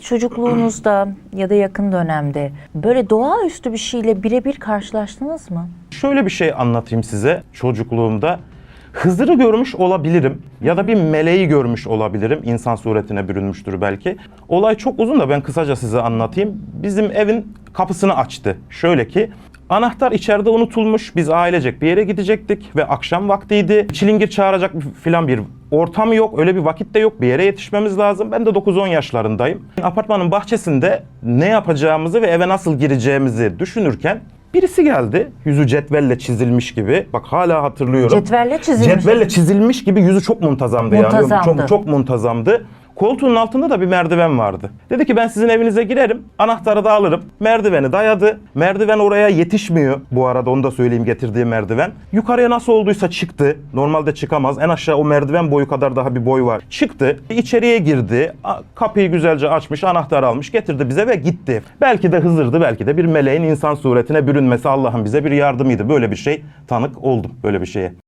çocukluğunuzda ya da yakın dönemde böyle doğaüstü bir şeyle birebir karşılaştınız mı? Şöyle bir şey anlatayım size çocukluğumda. Hızır'ı görmüş olabilirim ya da bir meleği görmüş olabilirim. İnsan suretine bürünmüştür belki. Olay çok uzun da ben kısaca size anlatayım. Bizim evin kapısını açtı. Şöyle ki anahtar içeride unutulmuş. Biz ailecek bir yere gidecektik ve akşam vaktiydi. Çilingir çağıracak filan bir ortam yok. Öyle bir vakit de yok. Bir yere yetişmemiz lazım. Ben de 9-10 yaşlarındayım. Apartmanın bahçesinde ne yapacağımızı ve eve nasıl gireceğimizi düşünürken Birisi geldi. Yüzü cetvelle çizilmiş gibi. Bak hala hatırlıyorum. Cetvelle çizilmiş. Cetvelle çizilmiş gibi yüzü çok muntazamdı, Muntazamdı. yani. Çok çok muntazamdı. Koltuğun altında da bir merdiven vardı. Dedi ki ben sizin evinize girerim, anahtarı da alırım. Merdiveni dayadı. Merdiven oraya yetişmiyor. Bu arada onu da söyleyeyim getirdiği merdiven. Yukarıya nasıl olduysa çıktı. Normalde çıkamaz. En aşağı o merdiven boyu kadar daha bir boy var. Çıktı. içeriye girdi. Kapıyı güzelce açmış, anahtar almış, getirdi bize ve gitti. Belki de Hızır'dı, belki de bir meleğin insan suretine bürünmesi Allah'ın bize bir yardımıydı. Böyle bir şey tanık oldum böyle bir şeye.